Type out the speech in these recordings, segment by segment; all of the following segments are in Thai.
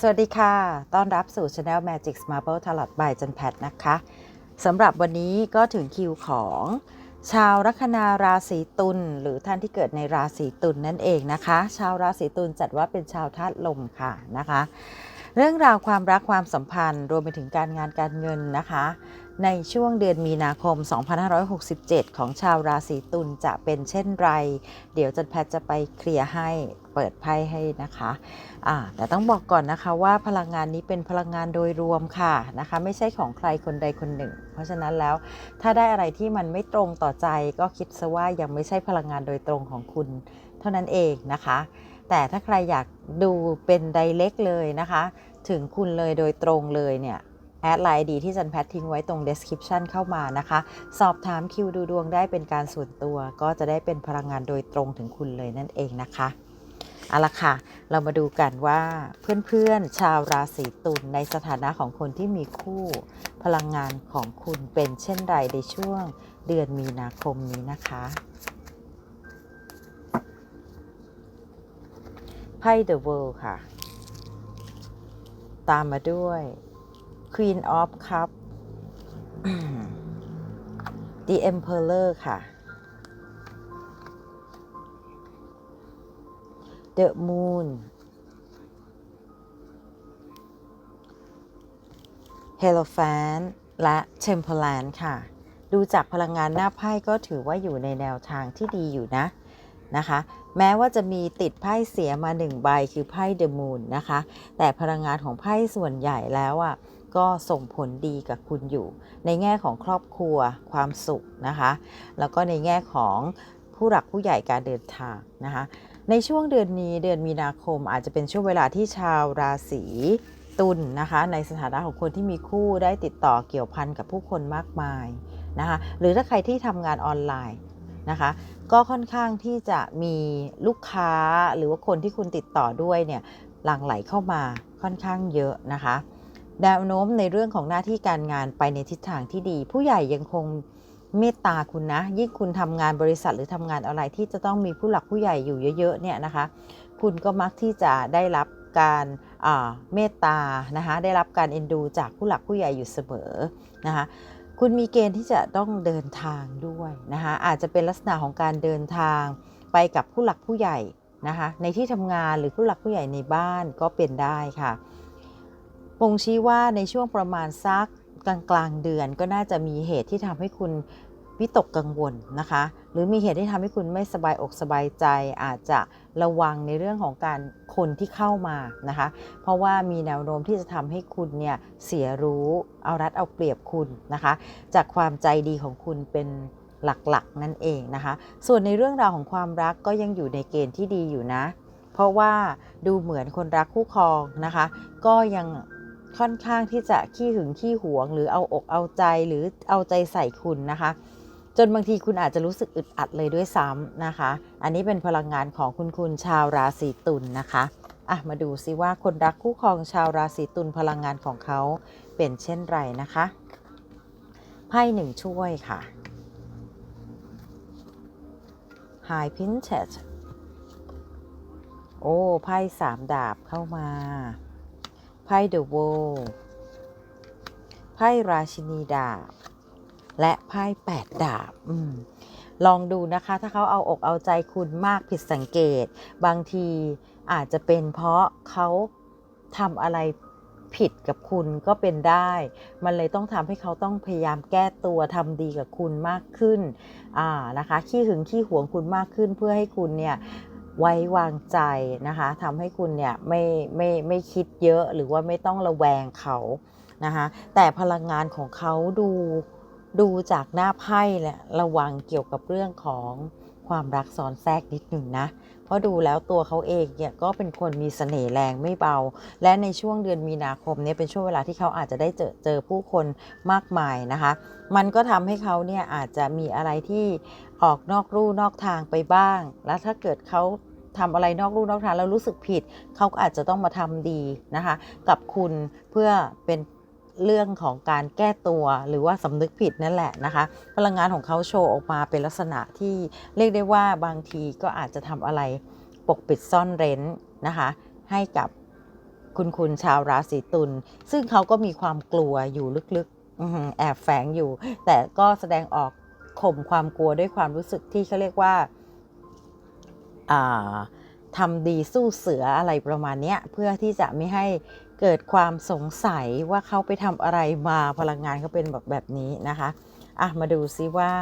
สวัสดีค่ะ ต้อนรับสู่ Channel Magic Marble Tarot by จันแพทนะคะสำหรับวันนี้ก็ถึงคิวของ ชาวลัคนาราศีตุลหรือท่านที่เกิดในราศีตุลนั่นเองนะคะ ชาวราศีตุลจัดว่าเป็นชาวธาตุลมค่ะนะคะ เรื่องราวความรักความสัมพันธ์รวมไปถึงการงานการเงินนะคะ ในช่วงเดือนมีนาคม 2567 ของชาวราศีตุลจะเป็นเช่นไร เดี๋ยวจันแพทย์จะไปเคลียร์ให้เปิดไพ่ให้นะคะอ่าแต่ต้องบอกก่อนนะคะว่าพลังงานนี้เป็นพลังงานโดยรวมค่ะนะคะ ไม่ใช่ของใครคนใดคนหนึ่ง เพราะฉะนั้นแล้วถ้าได้อะไรที่มันไม่ตรงต่อใจ ก็คิดซะว่ายังไม่ใช่พลังงานโดยตรงของคุณ เท่านั้นเองนะคะ แต่ถ้าใครอยากดูเป็นไดเ c กเลยนะคะ ถึงคุณเลยโดยตรงเลยเนี่ย แอดไลน์ดีที่จันแพททิ้งไว้ตรง description เข้ามานะคะ สอบถามคิวดูดวงได้เป็นการส่วนตัว ก็จะได้เป็นพลังงานโดยตรงถึงคุณเลยนั่นเองนะคะเอาละค่ะ เรามาดูกันว่าเพื่อนๆ ชาวราศีตุลในสถานะของคนที่มีคู่ พลังงานของคุณเป็นเช่นไรในช่วงเดือนมีนาคมนี้นะคะไพ่ The World ค่ะ ตามมาด้วย Queen of Cup The Emperor ค่ะ The Moon h e l o p h a n และ Temperance ค่ะ ดูจากพลังงานหน้าไพ่ก็ถือว่าอยู่ในแนวทางที่ดีอยู่นะนะคะ แม้ว่าจะมีติดไพ่เสียมาหนึ่งใบคือไพ่ The Moon นะคะ แต่พลังงานของไพ่ส่วนใหญ่แล้วอะ ก็ส่งผลดีกับคุณอยู่ ในแง่ของครอบครัวความสุขนะคะ แล้วก็ในแง่ของผู้หลักผู้ใหญ่การเดินทางนะคะ ในช่วงเดือนนี้เดือนมีนาคมอาจจะเป็นช่วงเวลาที่ชาวราศีตุลนะคะในสถานะของคนที่มีคู่ได้ติดต่อเกี่ยวพันกับผู้คนมากมายนะคะหรือถ้าใครที่ทำงานออนไลน์นะคะก็ค่อนข้างที่จะมีลูกค้าหรือว่าคนที่คุณติดต่อด้วยเนี่ยหลั่งไหลเข้ามาค่อนข้างเยอะนะคะ แนวโน้มในเรื่องของหน้าที่การงานไปในทิศทางที่ดี ผู้ใหญ่ยังคงเมตตาคุณนะ ยิ่งคุณทำงานบริษัทหรือทำงานอะไรที่จะต้องมีผู้หลักผู้ใหญ่อยู่เยอะๆเนี่ยนะคะ คุณก็มักที่จะได้รับการเมตตานะคะได้รับการเอ็นดูจากผู้หลักผู้ใหญ่อยู่เสมอนะคะคุณมีเกณฑ์ที่จะต้องเดินทางด้วยนะคะอาจจะเป็นลักษณะของการเดินทางไปกับผู้หลักผู้ใหญ่นะคะในที่ทำงานหรือผู้หลักผู้ใหญ่ในบ้านก็เป็นได้ค่ะ บ่งชี้ว่าในช่วงประมาณซักกลางกลางเดือนก็น่าจะมีเหตุที่ทำให้คุณวิตกกังวลนะคะ หรือมีเหตุที่ทำให้คุณไม่สบายอกสบายใจ อาจจะระวังในเรื่องของการคนที่เข้ามานะคะ เพราะว่ามีแนวโน้มที่จะทำให้คุณเนี่ยเสียรู้เอารัดเอาเปรียบคุณนะคะ จากความใจดีของคุณเป็นหลักๆนั่นเองนะคะ ส่วนในเรื่องราวของความรักก็ยังอยู่ในเกณฑ์ที่ดีอยู่นะ เพราะว่าดูเหมือนคนรักคู่ครองนะคะ ก็ยัง ค่อนข้างที่จะขี้หึงขี้หวง หรือเอาอกเอาใจหรือเอาใจใส่คุณนะคะ จนบางทีคุณอาจจะรู้สึกอึดอัดเลยด้วยซ้ำนะคะ อันนี้เป็นพลังงานของคุณคุณชาวราศีตุลนนะคะอะมาดูซิว่าคนรักคู่ครองชาวราศีตุลพลังงานของเขาเป็นเช่นไรนะคะไพ่หนึ่งช่วยค่ะ High Pinted โอ้ไพ่สามดาบเข้ามา ไพ่ The World ไพ่ราชินีดาบ และไพ่แปดดาบอมลองดูนะคะ ถ้าเขาเอาอกเอาใจคุณมากผิดสังเกต บางทีอาจจะเป็นเพราะเขาทำอะไรผิดกับคุณก็เป็นได้ มันเลยต้องทำให้เขาต้องพยายามแก้ตัวทำดีกับคุณมากขึ้นอ่านะคะ ขี้หึงขี้หวงคุณมากขึ้นเพื่อให้คุณเนี่ย ไว้วางใจนะคะทำให้คุณเนี่ยไม่ไม่ไม่คิดเยอะหรือว่าไม่ต้องระแวงเขานะคะแต่พลังงานของเขาดูดูจากหน้าไพ่แหละระวังเกี่ยวกับเรื่องของความรักซ้อนแทรกนิดหนึ่งนะ เพราะดูแล้วตัวเขาเองเนี่ยก็เป็นคนมีเสน่ห์แรงไม่เบา และในช่วงเดือนมีนาคมเนี่ยเป็นช่วงเวลาที่เขาอาจจะได้เจอเจอผู้คนมากมายนะคะ มันก็ทำให้เขาเนี่ยอาจจะมีอะไรที่ ออกนอกลู่นอกทางไปบ้าง แล้วถ้าเกิดเขาทำอะไรนอกลู่นอกทางแล้วรู้สึกผิด เขาก็อาจจะต้องมาทำดีนะคะ กับคุณเพื่อเป็นเรื่องของการแก้ตัวหรือว่าสำนึกผิดนั่นแหละนะคะ พลังงานของเขาโชว์ออกมาเป็นลักษณะที่เรียกได้ว่าบางทีก็อาจจะทำอะไรปกปิดซ่อนเร้นนะคะ ให้กับคุณคุณชาวราศีตุลซึ่งเขาก็มีความกลัวอยู่ลึกๆแอบแฝงอยู่ แต่ก็แสดงออก ข่มความกลัวด้วยความรู้สึกที่เขาเรียกว่าอ่าทำดีสู้เสืออะไรประมาณนี้เพื่อที่จะไม่ให้เกิดความสงสัยว่าเขาไปทำอะไรมาพลังงานเขาเป็นแบบแบบนี้นะคะอะมาดูซิว่า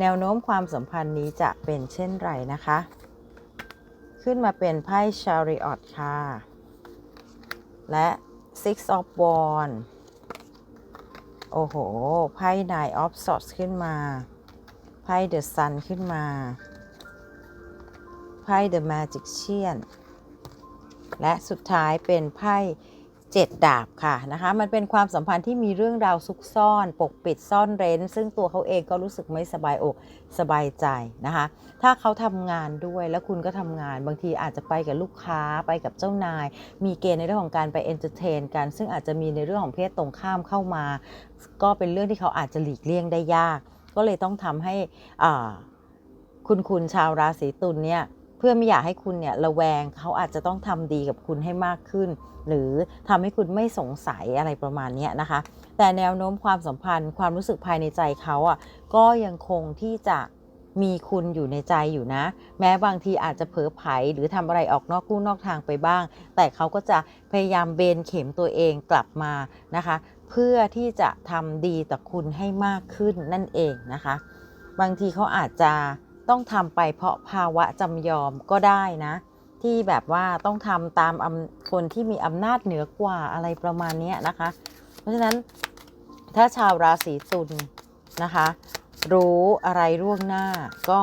แนวโน้มความสัมพันธ์นี้จะเป็นเช่นไรนะคะ ขึ้นมาเป็นไพ่ Chariot ค่ะ และ Six of Wands โอ้โห ไพ่ Nine of Swords ขึ้นมา ไพ่ The Sun ขึ้นมา ไพ่ The Magician และสุดท้ายเป็นไพ่เจ็ดดาบค่ะนะคะ มันเป็นความสัมพันธ์ที่มีเรื่องราวซุกซ่อน ปกปิดซ่อนเร้น ซึ่งตัวเขาเองก็รู้สึกไม่สบายอกสบายใจนะคะ ถ้าเขาทำงานด้วยแล้วคุณก็ทำงาน บางทีอาจจะไปกับลูกค้าไปกับเจ้านาย มีเกณฑ์ในเรื่องของการไปเอนเตอร์เทนกัน ซึ่งอาจจะมีในเรื่องของเพศตรงข้ามเข้ามา ก็เป็นเรื่องที่เขาอาจจะหลีกเลี่ยงได้ยาก ก็เลยต้องทำให้คุณคุณชาวราศีตุลเนี่ยเพื่อไม่อยากให้คุณเนี่ยระแวงเขาอาจจะต้องทำดีกับคุณให้มากขึ้น หรือทำให้คุณไม่สงสัยอะไรประมาณนี้นะคะ แต่แนวโน้มความสัมพันธ์ความรู้สึกภายในใจเขาอะก็ยังคงที่จะมีคุณอยู่ในใจอยู่นะ แม้บางทีอาจจะเผลอไผหรือทำอะไรออกนอกลู่นอกทางไปบ้าง แต่เขาก็จะพยายามเบนเข็มตัวเองกลับมานะคะ เพื่อที่จะทำดีต่อคุณให้มากขึ้นนั่นเองนะคะ บางทีเขาอาจจะต้องทำไปเพราะภาวะจำยอมก็ได้นะ ที่แบบว่าต้องทำตามคนที่มีอำนาจเหนือกว่าอะไรประมาณนี้นะคะ เพราะฉะนั้นถ้าชาวราศีตุลนะคะ รู้อะไรล่วงหน้าก็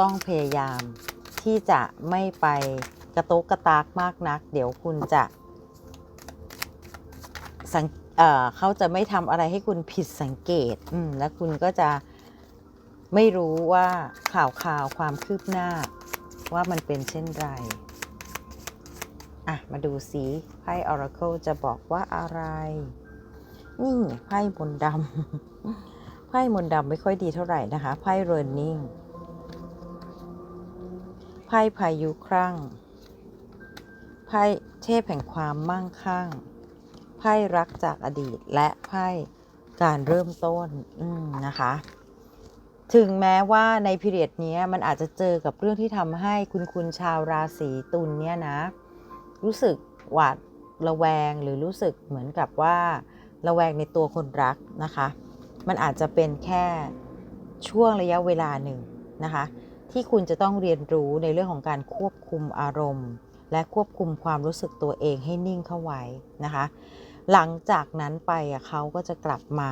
ต้องพยายามที่จะไม่ไปกระตุกกระตากมากนัก เดี๋ยวคุณจะสัง เขาจะไม่ทำอะไรให้คุณผิดสังเกตและคุณก็จะไม่รู้ว่าข่าวข่าวความคืบหน้า ว่ามันเป็นเช่นไรอะ มาดูสิไพ่ Oracle จะบอกว่าอะไร นี่ไพ่มนดำไพ่มนดำไม่ค่อยดีเท่าไหร่นะคะ ไพ่ Running ไพ่พายุครั่งไพ่เทพแห่งความมั่งคั่ง ไพ่รักจากอดีตและไพ่การเริ่มต้นนะคะ ถึงแม้ว่าในพิเรียดนี้มันอาจจะเจอกับเรื่องที่ทำให้คุณคุณชาวราศีตุลเนี่ยนะ รู้สึกหวาดระแวงหรือรู้สึกเหมือนกับว่าระแวงในตัวคนรักนะคะ มันอาจจะเป็นแค่ช่วงระยะเวลาหนึ่งนะคะ ที่คุณจะต้องเรียนรู้ในเรื่องของการควบคุมอารมณ์ และควบคุมความรู้สึกตัวเองให้นิ่งเข้าไว้นะคะ หลังจากนั้นไปอะเขาก็จะกลับมา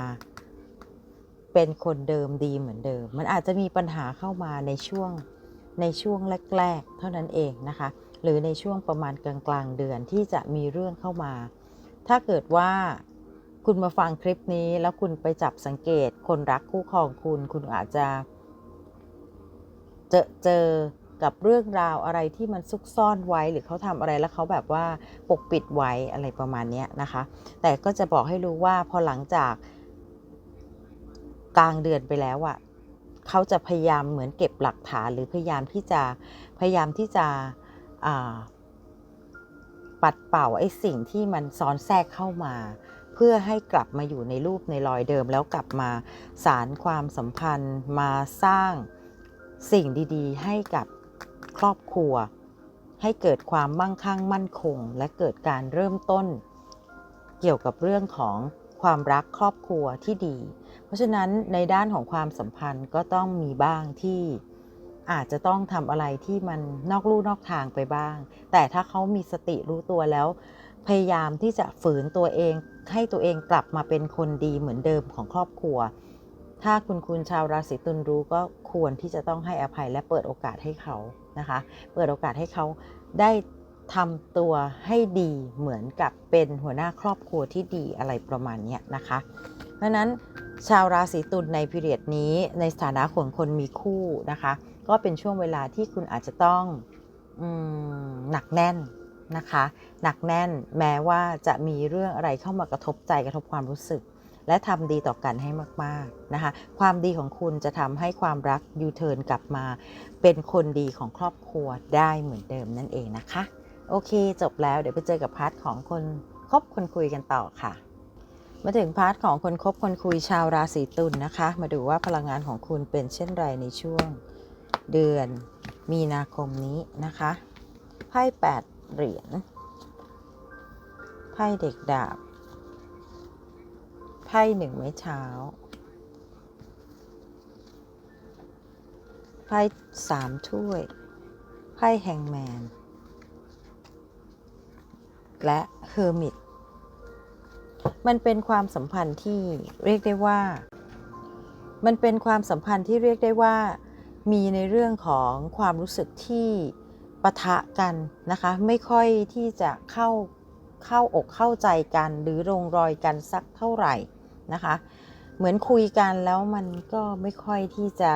เป็นคนเดิมดีเหมือนเดิม มันอาจจะมีปัญหาเข้ามาในช่วงในช่วงแรก ๆ เท่านั้นเองนะคะ หรือในช่วงประมาณกลางๆ เดือนที่จะมีเรื่องเข้ามา ถ้าเกิดว่าคุณมาฟังคลิปนี้แล้วคุณไปจับสังเกตคนรักคู่ครองคุณ คุณอาจจะ เจอเจอ กับเรื่องราวอะไรที่มันซุกซ่อนไว้หรือเขาทำอะไรแล้วเขาแบบว่าปกปิดไว้อะไรประมาณนี้นะคะ แต่ก็จะบอกให้รู้ว่าพอหลังจากกลางเดือนไปแล้วอะ่ะเขาจะพยายามเหมือนเก็บหลักฐานหรือพยายามที่จะพยายามที่จะปัดเป่าไอ้สิ่งที่มันซ้อนแทรกเข้ามา เพื่อให้กลับมาอยู่ในรูปในรอยเดิม แล้วกลับมาสารความสัมพันธ์มาสร้างสิ่งดี ๆ ให้กับ ครอบครัว ให้เกิดความมั่งคั่งมั่นคง และเกิดการเริ่มต้น เกี่ยวกับเรื่องของความรักครอบครัวที่ดี เพราะฉะนั้นในด้านของความสัมพันธ์ก็ต้องมีบ้างที่อาจจะต้องทำอะไรที่มันนอกลู่นอกทางไปบ้าง แต่ถ้าเขามีสติรู้ตัวแล้ว พยายามที่จะฝืนตัวเอง ให้ตัวเองกลับมาเป็นคนดีเหมือนเดิมของครอบครัว ถ้าคุณคุณชาวราศีตุลรู้ก็ควรที่จะต้องให้อภัยและเปิดโอกาสให้เขา นะคะ เปิดโอกาสให้เขาได้ทำตัวให้ดีเหมือนกับเป็นหัวหน้าครอบครัวที่ดีอะไรประมาณนี้นะคะ เพราะนั้นชาวราศีตุลในพิเรียดนี้ในสถานะของคนมีคู่นะคะ ก็เป็นช่วงเวลาที่คุณอาจจะต้องอหนักแน่นนะคะ หนักแน่นแม้ว่าจะมีเรื่องอะไรเข้ามากระทบใจกระทบความรู้สึก และทำดีต่อกันให้มากๆนะคะ ความดีของคุณจะทำให้ความรักยูเทิร์นกลับมา เป็นคนดีของครอบครัวได้เหมือนเดิมนั่นเองนะคะ โอเค จบแล้วเดี๋ยวไปเจอกับพาร์ทของคนคบคนคุยกันต่อค่ะ มาถึงพาร์ทของคนคบคนคุยชาวราศีตุลนะคะ มาดูว่าพลังงานของคุณเป็นเช่นไรในช่วงเดือนมีนาคมนี้นะคะไพ่แปดเหรียญไพ่เด็กดาบ ไพ่หนึ่งไม้เท้า ไพ่สามถ้วย ไพ่แฮงแมน และเฮอร์มิต มันเป็นความสัมพันธ์ที่เรียกได้ว่า มันเป็นความสัมพันธ์ที่เรียกได้ว่า มีในเรื่องของความรู้สึกที่ปะทะกันนะคะ ไม่ค่อยที่จะเข้าเข้าอกเข้าใจกันหรือลงรอยกันสักเท่าไหร่ นะคะ เหมือนคุยกันแล้วมันก็ไม่ค่อยที่จะ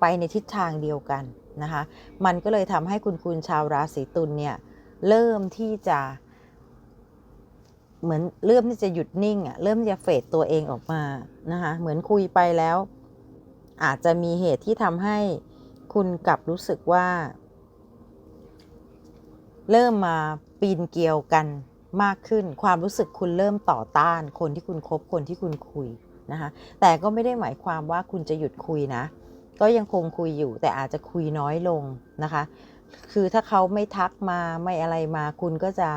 ไปในทิศทางเดียวกันนะคะ มันก็เลยทำให้คุณคุณชาวราศีตุลเนี่ยเริ่มที่จะ เหมือนเริ่มที่จะหยุดนิ่งอะเริ่มที่จะเฟดตัวเองออกมานะคะเหมือนคุยไปแล้ว อาจจะมีเหตุที่ทำให้คุณกลับรู้สึกว่า เริ่มมาปีนเกลียวกัน มากขึ้น ความรู้สึกคุณเริ่มต่อต้าน คนที่คุณคบคนที่คุณคุยนะคะแต่ก็ไม่ได้หมายความว่าคุณจะหยุดคุยนะ ก็ยังคงคุยอยู่แต่อาจจะคุยน้อยลงนะคะ คือถ้าเขาไม่ทักมาไม่อะไรมาคุณก็จะ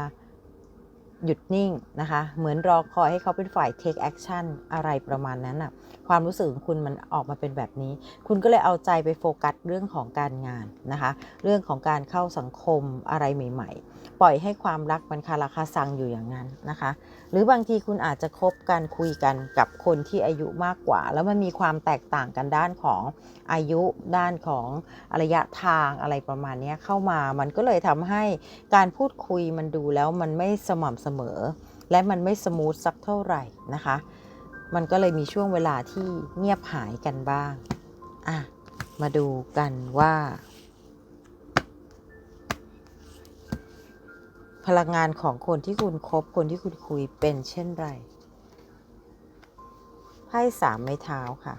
หยุดนิ่งนะคะ เหมือนรอคอยให้เขาเป็นฝ่าย take action อะไรประมาณนั้นอะความรู้สึกของคุณมันออกมาเป็นแบบนี้ คุณก็เลยเอาใจไปโฟกัสเรื่องของการงานนะคะ เรื่องของการเข้าสังคมอะไรใหม่ ๆ ปล่อยให้ความรักมันคาราคาซังอยู่อย่างนั้นนะคะ หรือบางทีคุณอาจจะคบกันคุยกันกับคนที่อายุมากกว่า แล้วมันมีความแตกต่างกันด้านของอายุด้านของระยะทางอะไรประมาณนี้เข้ามา มันก็เลยทำให้การพูดคุยมันดูแล้วมันไม่สม่ำเสมอ และมันไม่สมูทสักเท่าไหร่นะคะ มันก็เลยมีช่วงเวลาที่เงียบหายกันบ้าง อะ มาดูกันว่า พลังงานของคนที่คุณคบคนที่คุณคุยเป็นเช่นไรไพ่สามไม้เท้าค่ะ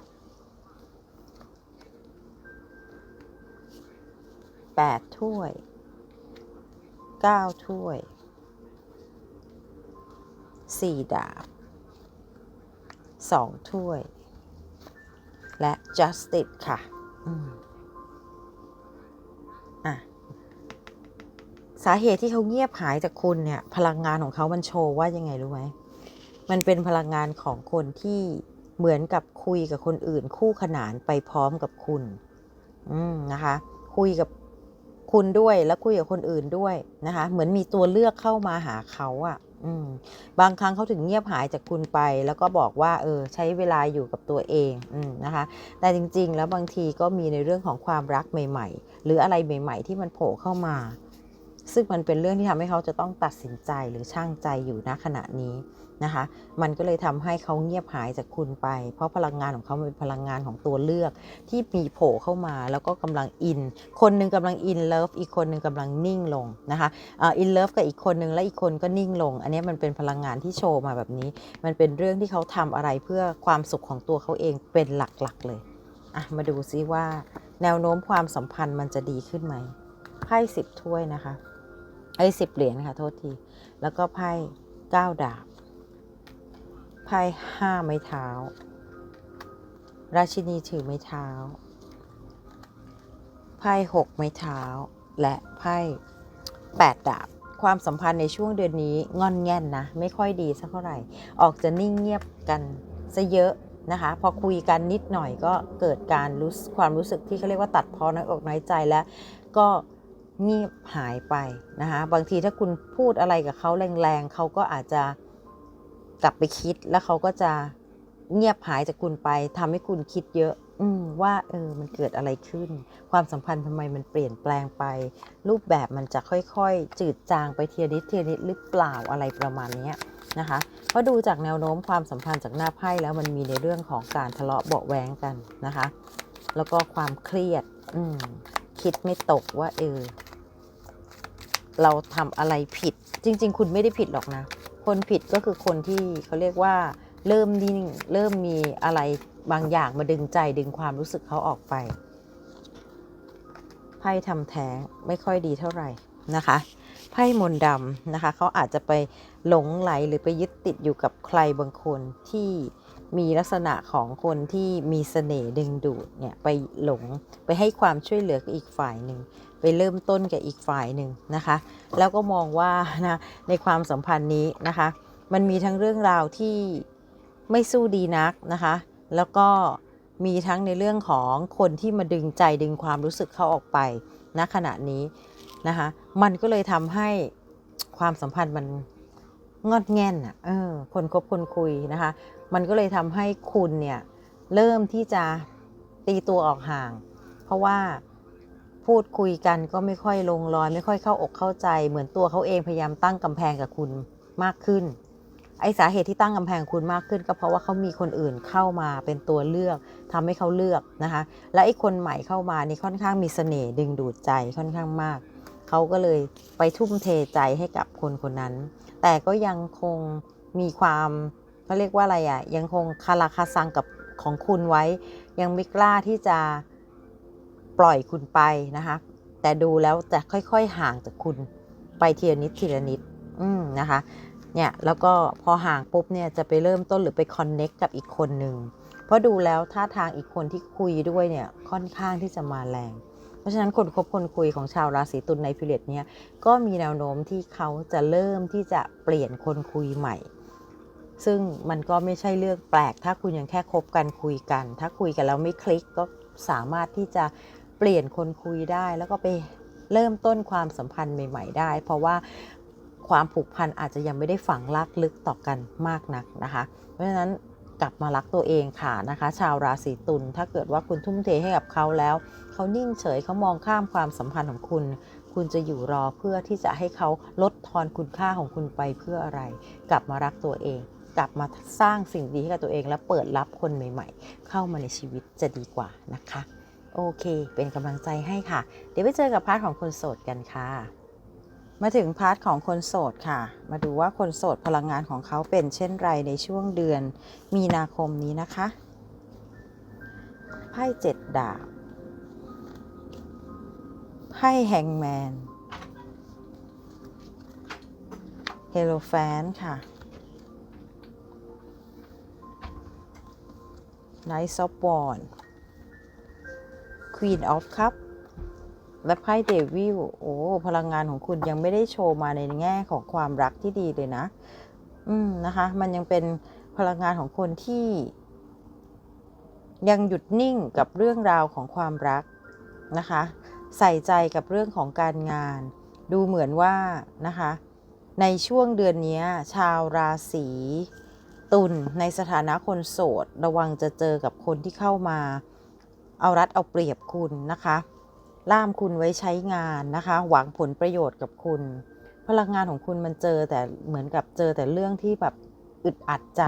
แปดถ้วยเก้าถ้วยสี่ดาบ สองถ้วย และ justice ค่ะอะ สาเหตุที่เขาเงียบหายจากคุณเนี่ย พลังงานของเขามันโชว์ว่ายังไงรู้ไหม มันเป็นพลังงานของคนที่เหมือนกับคุยกับคนอื่น คู่ขนานไปพร้อมกับคุณ อืมนะคะ คุยกับคุณด้วยแล้วคุยกับคนอื่นด้วยนะคะ เหมือนมีตัวเลือกเข้ามาหาเขาอะ่ะ บางครั้งเขาถึงเงียบหายจากคุณไป แล้วก็บอกว่า เออ ใช้เวลาอยู่กับตัวเองอนะคะ แต่จริง ๆ แล้วบางทีก็มีในเรื่องของความรักใหม่ ๆ หรืออะไรใหม่ ๆ ที่มันโผล่เข้ามา ซึ่งมันเป็นเรื่องที่ทำให้เขาจะต้องตัดสินใจหรือช่างใจอยู่ณขณะนี้ นะคะ มันก็เลยทำให้เขาเงียบหายจากคุณไป เพราะพลังงานของเขาเป็นพลังงานของตัวเลือก ที่มีโผล่เข้ามาแล้วก็กำลังอิน คนหนึ่งกำลังอินเลิฟอีกคนหนึ่งกำลังนิ่งลงนะคะอินเลิฟกับอีกคนนึงและอีกคนก็นิ่งลง อันนี้มันเป็นพลังงานที่โชว์มาแบบนี้ มันเป็นเรื่องที่เขาทำอะไรเพื่อความสุขของตัวเขาเองเป็นหลักๆเลยอะมาดูซิว่า แนวโน้มความสัมพันธ์มันจะดีขึ้นไหมไพ่สิบถ้วยนะคะไอ้สิบเหรียญค่ะโทษที แล้วก็ไพ่เก้าดาบ ไพ่ห้าไม้เท้า ราชินีถือไม้เท้า ไพ่หกไม้เท้า และไพ่แปดดาบ ความสัมพันธ์ในช่วงเดือนนี้งอนแง่นนะ ไม่ค่อยดีสักเท่าไหร่ ออกจะนิ่งเงียบกันซะเยอะนะคะ พอคุยกันนิดหน่อยก็เกิดการรู้ความรู้สึกที่เขาเรียกว่าตัดพ้อน้อยอกน้อยใจแล้วก็เงียบหายไปนะคะ บางทีถ้าคุณพูดอะไรกับเขาแรงๆเขาก็อาจจะ กลับไปคิดแล้วเขาก็จะเงียบหายจากคุณไปทำให้คุณคิดเยอะ อืว่าเออมันเกิดอะไรขึ้น ความสัมพันธ์ทำไมมันเปลี่ยนแปลงไป รูปแบบมันจะค่อยๆ จืดจางไปเทียนิดเทียนิดหรือเปล่าอะไรประมาณนี้นะคะเพราะดูจากแนวโน้มความสัมพันธ์จากหน้าไพ่แล้วมันมีในเรื่องของการทะเลาะเบาแวงกันนะคะ แล้วก็ความเครียดอืคิดไม่ตกว่าเออเราทำอะไรผิด จริง ๆ คุณไม่ได้ผิดหรอกนะ คนผิดก็คือคนที่เขาเรียกว่าเริ่มนิ่งเริ่มมีอะไรบางอย่างมาดึงใจดึงความรู้สึกเขาออกไปไพ่ทำแท้งไม่ค่อยดีเท่าไหร่นะคะไพ่มนดำนะคะเขาอาจจะไปหลงไหลหรือไปยึดติดอยู่กับใครบางคนที่มีลักษณะของคนที่มีเสน่ห์ดึงดูดเนี่ยไปหลงไปให้ความช่วยเหลือกับอีกฝ่ายหนึ่ง เริ่มต้นกับอีกฝ่ายหนึ่งนะคะ แล้วก็มองว่านะในความสัมพันธ์นี้นะคะ มันมีทั้งเรื่องราวที่ไม่สู้ดีนักนะคะ แล้วก็มีทั้งในเรื่องของคนที่มาดึงใจดึงความรู้สึกเขาออกไปณขณะนี้นะคะ มันก็เลยทำให้ความสัมพันธ์มันงอดแง่นอะเออคนคบคนคุยนะคะ มันก็เลยทำให้คุณเนี่ยเริ่มที่จะตีตัวออกห่าง เพราะว่า พูดคุยกันก็ไม่ค่อยลงรอย ไม่ค่อยเข้าอกเข้าใจ เหมือนตัวเขาเองพยายามตั้งกำแพงกับคุณมากขึ้น ไอสาเหตุที่ตั้งกำแพงคุณมากขึ้น ก็เพราะว่าเขามีคนอื่นเข้ามาเป็นตัวเลือกทำให้เขาเลือกนะคะ และไอคนใหม่เข้ามานี่ค่อนข้างมีเสน่ห์ดึงดูดใจค่อนข้างมาก เขาก็เลยไปทุ่มเทใจให้กับคนคนนั้น แต่ก็ยังคงมีความเขาเรียกว่าอะไรอะยังคงคาราคาซังกับของคุณไว้ ยังไม่กล้าที่จะ ปล่อยคุณไปนะคะ แต่ดูแล้วจะค่อยๆห่างจากคุณไปทีละนิดทีละนิดอืมนะคะเนี่ยแล้วก็พอห่างปุ๊บเนี่ยจะไปเริ่มต้นหรือไปคอนเน็กกับอีกคนหนึ่งเพราะดูแล้วท่าทางอีกคนที่คุยด้วยเนี่ยค่อนข้างที่จะมาแรง เพราะฉะนั้นคนคบคนคุยของชาวราศีตุลในพิเรตเนี่ยก็มีแนวโน้มที่เขาจะเริ่มที่จะเปลี่ยนคนคุยใหม่ ซึ่งมันก็ไม่ใช่เรื่องแปลก ถ้าคุณยังแค่คบกันคุยกัน ถ้าคุยกันแล้วไม่คลิกก็สามารถที่จะ เปลี่ยนคนคุยได้ แล้วก็ไปเริ่มต้นความสัมพันธ์ใหม่ ๆ ได้ เพราะว่าความผูกพันอาจจะยังไม่ได้ฝังลากลึกต่อกันมากนักนะคะ เพราะฉะนั้นกลับมารักตัวเองค่ะนะคะ ชาวราศีตุลถ้าเกิดว่าคุณทุ่มเทให้กับเขาแล้ว เขานิ่งเฉยเขามองข้ามความสัมพันธ์ของคุณ คุณจะอยู่รอเพื่อที่จะให้เขาลดทอนคุณค่าของคุณไปเพื่ออะไร กลับมารักตัวเอง กลับมาสร้างสิ่งดีให้กับตัวเอง และเปิดรับคนใหม่ ๆ เข้ามาในชีวิตจะดีกว่านะคะ โอเค เป็นกำลังใจให้ค่ะ เดี๋ยวไปเจอกับพาร์ทของคนโสดกันค่ะ มาถึงพาร์ทของคนโสดค่ะ มาดูว่าคนโสดพลังงานของเขาเป็นเช่นไรในช่วงเดือน มีนาคมนี้นะคะไพ่เจ็ดดาบไพ่แฮงแมนเฮโลแฟนค่ะ Knight of Wands Queen of Cup และไพ่เดวิลโอ้พลังงานของคุณยังไม่ได้โชว์มาในแง่ของความรักที่ดีเลยนะ อืมนะคะ มันยังเป็นพลังงานของคนที่ ยังหยุดนิ่งกับเรื่องราวของความรักนะคะ ใส่ใจกับเรื่องของการงาน ดูเหมือนว่านะคะ ในช่วงเดือนนี้ชาวราศีตุลในสถานะคนโสด ระวังจะเจอกับคนที่เข้ามา เอารัดเอาเปรียบคุณนะคะ ล่ามคุณไว้ใช้งานนะคะ หวังผลประโยชน์กับคุณ พลังงานของคุณมันเจอแต่เหมือนกับเจอแต่เรื่องที่แบบอึดอัดใจ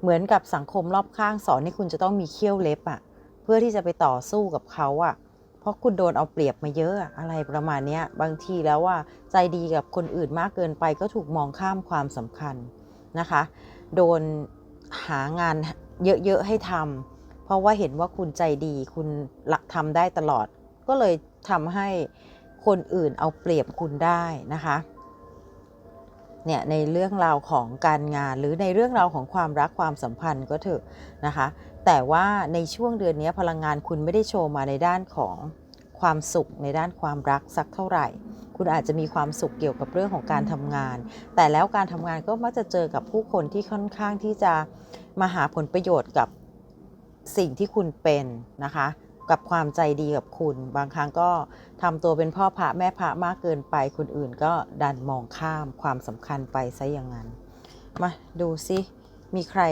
เหมือนกับสังคมรอบข้างสอนให้คุณจะต้องมีเขี้ยวเล็บอะเพื่อที่จะไปต่อสู้กับเขาอะเพราะคุณโดนเอาเปรียบมาเยอะอะไรประมาณนี้บางทีแล้วว่าใจดีกับคนอื่นมากเกินไปก็ถูกมองข้ามความสำคัญนะคะ โดนหางานเยอะๆให้ทำ ราะว่าเห็นว่าคุณใจดี คุณหลักทำได้ตลอด ก็เลยทำให้คนอื่นเอาเปรียบคุณได้นะคะเนี่ยในเรื่องราวของการงานหรือในเรื่องราวของความรักความสัมพันธ์ก็เถอะนะคะ แต่ว่าในช่วงเดือนนี้พลังงานคุณไม่ได้โชว์มาในด้านของความสุขในด้านความรักสักเท่าไหร่ คุณอาจจะมีความสุขเกี่ยวกับเรื่องของการทำงาน แต่แล้วการทำงานก็มักจะเจอกับผู้คนที่ค่อนข้างที่จะมาหาผลประโยชน์กับ สิ่งที่คุณเป็นนะคะ กับความใจดีกับคุณ บางครั้งก็ทำตัวเป็นพ่อพระแม่พระมากเกินไป คนอื่นก็ดันมองข้ามความสำคัญไปซะอย่างนั้น มาดูซิมีใคร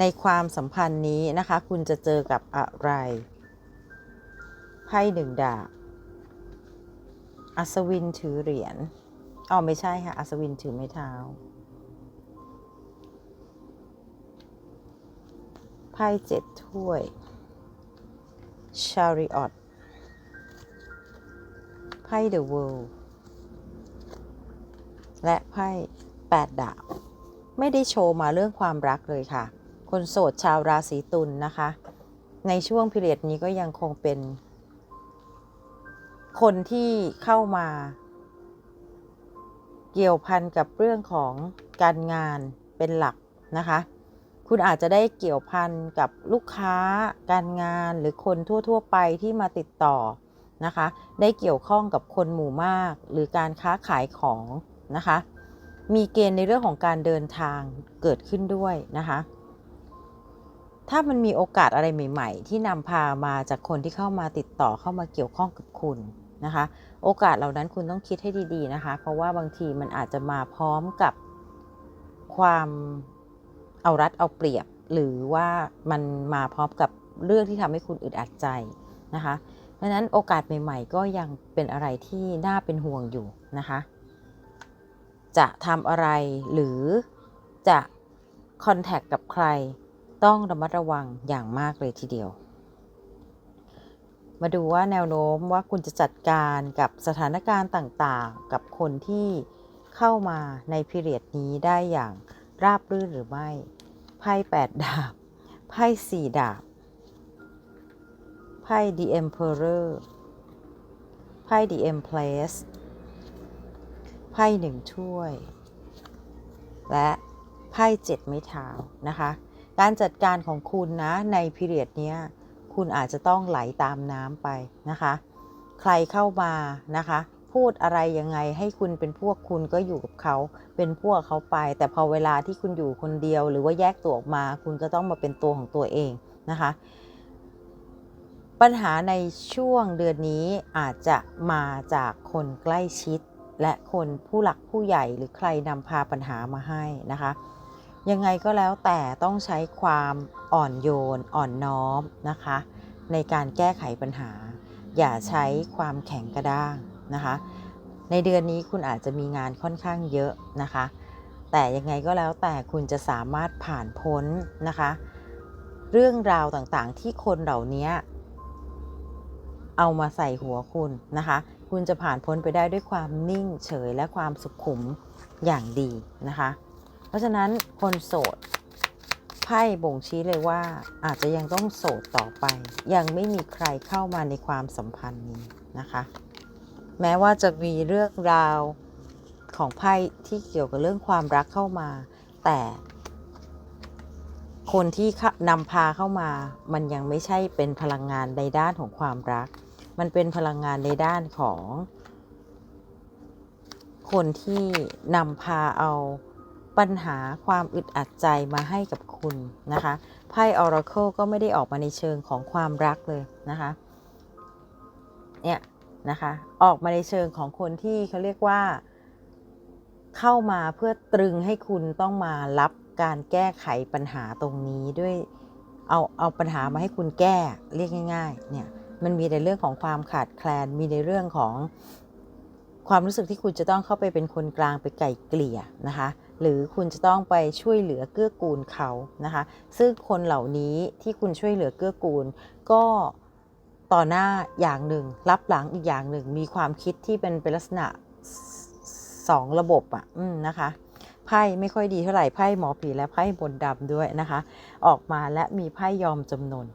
ในความสัมพันธ์นี้นะคะ คุณจะเจอกับอะไรไพ่หนึ่งดาบอัศวินถือเหรียญอ๋อไม่ใช่ค่ะ อัศวินถือไม้เท้า พ่เจ็ดถ้วย ชาริออตไพ่เดอะเวิลด์และไพ่แปดดาบไม่ได้โชว์มาเรื่องความรักเลยค่ะ คนโสดชาวราศีตุลนนะคะ ในช่วงพิเรียดนี้ก็ยังคงเป็น คนที่เข้ามา เกี่ยวพันกับเรื่องของการงานเป็นหลักนะคะ คุณอาจจะได้เกี่ยวพันกับลูกค้า การงานหรือคนทั่ว ๆ ไปที่มาติดต่อนะคะ ได้เกี่ยวข้องกับคนหมู่มาก หรือการค้าขายของนะคะ มีเกณฑ์ในเรื่องของการเดินทางเกิดขึ้นด้วยนะคะ ถ้ามันมีโอกาสอะไรใหม่ ๆ ที่นำพามาจากคนที่เข้ามาติดต่อเข้ามาเกี่ยวข้องกับคุณนะคะ โอกาสเหล่านั้นคุณต้องคิดให้ดี ๆ นะคะ เพราะว่าบางทีมันอาจจะมาพร้อมกับความ เอารัดเอาเปรียบ หรือว่ามันมาพร้อมกับเรื่องที่ทำให้คุณอึดอัดใจนะคะ เพราะฉะนั้นโอกาสใหม่ ๆ ก็ยังเป็นอะไรที่น่าเป็นห่วงอยู่นะคะ จะทำอะไรหรือจะคอนแทคกับใครต้องระมัดระวังอย่างมากเลยทีเดียว มาดูว่าแนวโน้มว่าคุณจะจัดการกับสถานการณ์ต่างๆ กับคนที่เข้ามาในพิเรียดนี้ได้อย่าง ราบรื่นหรือไม่ ไพ่8ดาบ ไพ่4ดาบ ไพ่ The Emperor ไพ่ The Empress ไพ่หนึ่งถ้วย และไพ่เจ็ดไม้เท้านะคะ การจัดการของคุณนะในพิเรียดเนี้ย คุณอาจจะต้องไหลตามน้ำไปนะคะ ใครเข้ามานะคะ พูดอะไรยังไงให้คุณเป็นพวกคุณก็อยู่กับเขา เป็นพวกเขาไป แต่พอเวลาที่คุณอยู่คนเดียว หรือว่าแยกตัวออกมา คุณก็ต้องมาเป็นตัวของตัวเองนะคะ ปัญหาในช่วงเดือนนี้อาจจะมาจากคนใกล้ชิด และคนผู้หลักผู้ใหญ่หรือใครนำพาปัญหามาให้นะคะ ยังไงก็แล้วแต่ต้องใช้ความอ่อนโยนอ่อนน้อมนะคะ ในการแก้ไขปัญหา อย่าใช้ความแข็งกระด้าง นะคะ ในเดือนนี้คุณอาจจะมีงานค่อนข้างเยอะนะคะ แต่ยังไงก็แล้วแต่คุณจะสามารถผ่านพ้นนะคะ เรื่องราวต่างๆที่คนเหล่านี้เอามาใส่หัวคุณนะคะ คุณจะผ่านพ้นไปได้ด้วยความนิ่งเฉยและความสุขุมอย่างดีนะคะ เพราะฉะนั้นคนโสดไพ่บ่งชี้เลยว่าอาจจะยังต้องโสดต่อไป ยังไม่มีใครเข้ามาในความสัมพันธ์นี้นะคะ แม้ว่าจะมีเรื่องราวของไพ่ที่เกี่ยวกับเรื่องความรักเข้ามา แต่คนที่นำพาเข้ามา มันยังไม่ใช่เป็นพลังงานในด้านของความรัก มันเป็นพลังงานในด้านของ คนที่นำพาเอาปัญหาความอึดอัดใจมาให้กับคุณนะคะ ไพ่ Oracle ก็ไม่ได้ออกมาในเชิงของความรักเลยนะคะ เนี่ย นะคะ ออกมาในเชิงของคนที่เขาเรียกว่า เข้ามาเพื่อตรึงให้คุณต้องมารับการแก้ไขปัญหาตรงนี้ด้วยเอาเอาปัญหามาให้คุณแก้เรียกง่าย ๆ เนี่ยมันมีในเรื่องของความขาดแคลน มีในเรื่องของความรู้สึกที่คุณจะต้องเข้าไปเป็นคนกลางไปไก่เกลี่ยนะคะ หรือคุณจะต้องไปช่วยเหลือเกื้อกูลเขานะคะ ซึ่งคนเหล่านี้ที่คุณช่วยเหลือเกื้อกูล ก็ ต่อหน้าอย่างหนึ่ง รับหลังอีกอย่างหนึ่ง มีความคิดที่เป็นเป็นลักษณะสองระบบอะ่ะนะคะไพ่ไม่ค่อยดีเท่าไหร่ไพ่หมอผีและไพ่บนดำด้วยนะคะ ออกมาและมีไพ่ยอมจำนน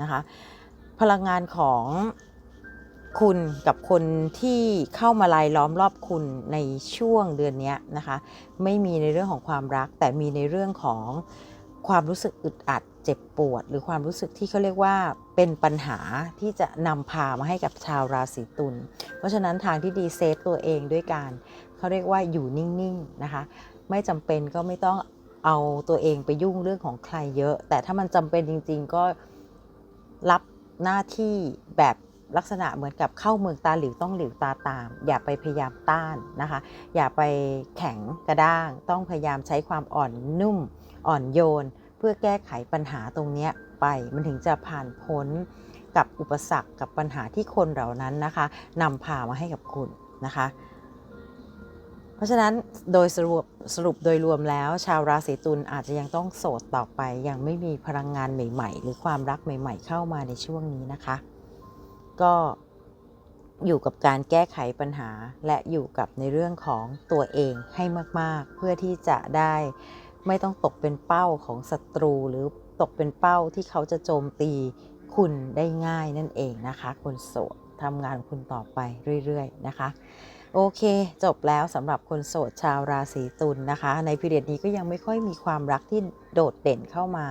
นะคะ พลังงานของคุณกับคนที่เข้ามาลายล้อมรอบคุณในช่วงเดือนนี้นะคะ ไม่มีในเรื่องของความรักแต่มีในเรื่องของ ความรู้สึกอึดอัดเจ็บปวด หรือความรู้สึกที่เขาเรียกว่าเป็นปัญหาที่จะนำพามาให้กับชาวราศีตุล เพราะฉะนั้นทางที่ดีเซฟตัวเองด้วยการเขาเรียกว่าอยู่นิ่งๆนะคะ ไม่จำเป็นก็ไม่ต้องเอาตัวเองไปยุ่งเรื่องของใครเยอะ แต่ถ้ามันจำเป็นจริง ๆ ก็รับหน้าที่แบบลักษณะเหมือนกับเข้าเมืองตาหลิวต้องหลิวตาตาม อย่าไปพยายามต้านนะคะ อย่าไปแข็งกระด้าง ต้องพยายามใช้ความอ่อนนุ่ม อ่อนโยน เพื่อแก้ไขปัญหาตรงนี้ไปมันถึงจะผ่านพ้นกับอุปสรรคกับปัญหาที่คนเหล่านั้นนะคะนำพามาให้กับคุณนะคะ เพราะฉะนั้นโดยสรุปสรุปโดยรวมแล้ว ชาวราศีตุลอาจจะยังต้องโสดต่อไป ยังไม่มีพลังงานใหม่ ๆ หรือความรักใหม่ ๆ เข้ามาในช่วงนี้นะคะ ก็อยู่กับการแก้ไขปัญหาและอยู่กับในเรื่องของตัวเองให้มาก ๆ เพื่อที่จะได้ ไม่ต้องตกเป็นเป้าของศัตรูหรือตกเป็นเป้าที่เขาจะโจมตีคุณได้ง่ายนั่นเองนะคะ คนโสดทำงานของคุณต่อไปเรื่อยๆนะคะ โอเค จบแล้วสำหรับคนโสดชาวราศีตุลนะคะ ในพีเรียดนี้ก็ยังไม่ค่อยมีความรักที่โดดเด่นเข้ามา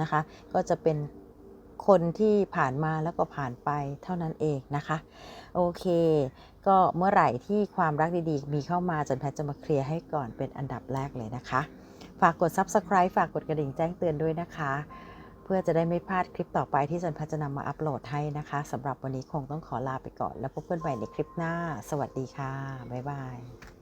นะคะ ก็จะเป็นคนที่ผ่านมาแล้วก็ผ่านไปเท่านั้นเองนะคะ โอเค ก็เมื่อไหร่ที่ความรักดีๆ มีเข้ามาจันแพทจะมาเคลียร์ให้ก่อนเป็นอันดับแรกเลยนะคะ ฝากกด Subscribe ฝากกดกระดิ่งแจ้งเตือนด้วยนะคะ เพื่อจะได้ไม่พลาดคลิปต่อไปที่จันพัฒจะนำมาอัปโหลดให้นะคะสำหรับวันนี้คงต้องขอลาไปก่อน แล้วพบกันใหม่ในคลิปหน้า สวัสดีค่ะ บ๊ายบาย